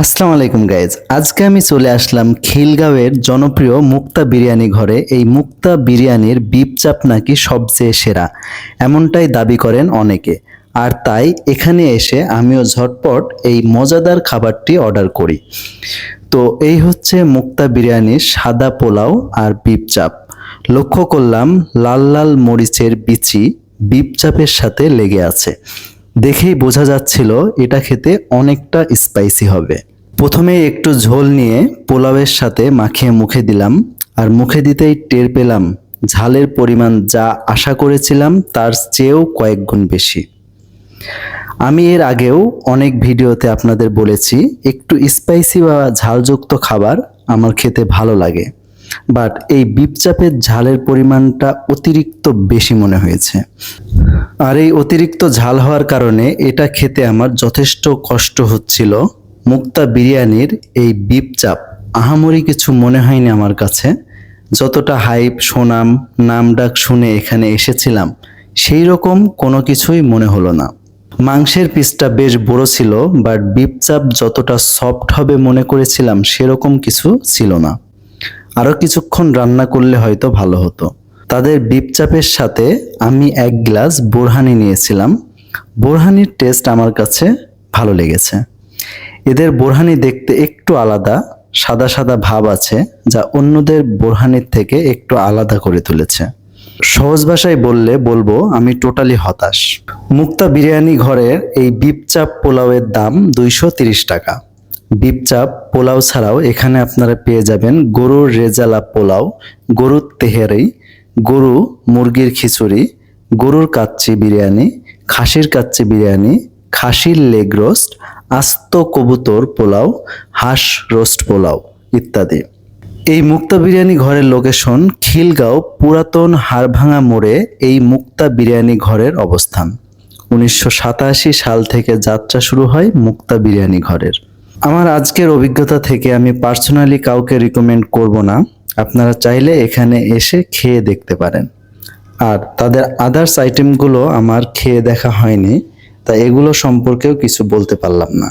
আসসালামু আলাইকুম গাইজ আজকে আমি চলে আসলাম খিলগাঁওয়ের জনপ্রিয় মুক্তা বিরিয়ানি ঘরে। এই মুক্তা বিরিয়ানির বিপ চাপ নাকি সবচেয়ে সেরা, এমনটাই দাবি করেন অনেকে। আর তাই এখানে এসে আমিও ঝটপট এই মজাদার খাবারটি অর্ডার করি। তো এই হচ্ছে মুক্তা বিরিয়ানির সাদা পোলাও আর বিপ চাপ। লক্ষ্য করলাম লাল লাল মরিচের বিচি বিপ চাপের সাথে লেগে আছে। দেখেই বোঝা যাচ্ছিল এটা খেতে অনেকটা স্পাইসি হবে। প্রথমে একটু ঝোল নিয়ে পোলাওয়ের সাথে মাখিয়ে মুখে দিলাম, আর মুখে দিতেই টের পেলাম ঝালের পরিমাণ যা আশা করেছিলাম তার চেয়েও কয়েক গুণ বেশি। আমি এর আগেও অনেক ভিডিওতে আপনাদের বলেছি, একটু স্পাইসি বা ঝালযুক্ত খাবার আমার খেতে ভালো লাগে বাট এই বিপচাপের ঝালের পরিমাণটা অতিরিক্ত বেশি মনে হয়েছে। আর এই অতিরিক্ত ঝাল হওয়ার কারণে এটা খেতে আমার যথেষ্ট কষ্ট হচ্ছিল। মুক্তা বিরিয়ানির এই বিপ চাপ, আহামরি কিছু মনে হয়নি আমার কাছে। যতটা হাইপ, সোনাম নাম ডাক শুনে এখানে এসেছিলাম, সেই রকম কোনো কিছুই মনে হলো না। মাংসের পিসটা বেশ বড় ছিল বাট বিপ চাপ যতটা সফট হবে মনে করেছিলাম, সেরকম কিছু ছিল না। আরও কিছুক্ষণ রান্না করলে হয়তো ভালো হতো। তাদের বিপ চাপের সাথে আমি এক গ্লাস বোরহানি নিয়েছিলাম। বোরহানির টেস্ট আমার কাছে ভালো লেগেছে। এদের বোরহানি দেখতে একটু আলাদা, সাদা সাদা ভাব আছে, যা অন্যদের বোরহানির থেকে একটু আলাদা করে তুলেছে। সহজ ভাষায় বললে বলব, আমি টোটালি হতাশ। মুক্তা বিরিয়ানি ঘরের এই বিপচাপ পোলাওয়ের দাম দুইশো টাকা। বিপচাপ পোলাও ছাড়াও এখানে আপনারা পেয়ে যাবেন গরুর রেজালা পোলাও, গরুর তেহেরি গরু, মুরগির খিচুড়ি, গরুর কাচ্চি বিরিয়ানি, খাসির কাচ্চি বিরিয়ানি, খাসির লেগ রোস্ট, আস্ত কবুতর পোলাও, হাঁস রোস্ট পোলাও ইত্যাদি। এই মুক্তা বিরিয়ানি ঘরের লোকেশন খিলগাঁও পুরাতন হাড়ভাঙা মোড়ে এই মুক্তা বিরিয়ানি ঘরের অবস্থান। উনিশশো সাতাশি সাল থেকে যাত্রা শুরু হয় মুক্তা বিরিয়ানি ঘরের। আমার আজকের অভিজ্ঞতা থেকে আমি পার্সোনালি কাউকে রিকমেন্ড করব না। আপনারা চাইলে এখানে এসে খেয়ে দেখতে পারেন। আর তাদের আদার্স আইটেমগুলো আমার খেয়ে দেখা হয়নি, তাই এগুলো সম্পর্কেও কিছু বলতে পারলাম না।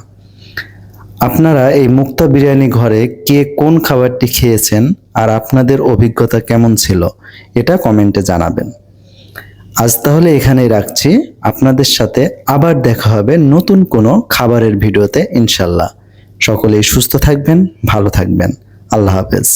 আপনারা এই মুক্তা বিরিয়ানি ঘরে কে কোন খাবারটি খেয়েছেন আর আপনাদের অভিজ্ঞতা কেমন ছিল, এটা কমেন্টে জানাবেন। আজ তাহলে এখানেই রাখছি, আপনাদের সাথে আবার দেখা হবে নতুন কোনো খাবারের ভিডিওতে, ইনশাল্লাহ। সকলেই সুস্থ থাকবেন, ভালো থাকবেন। আল্লাহ হাফেজ।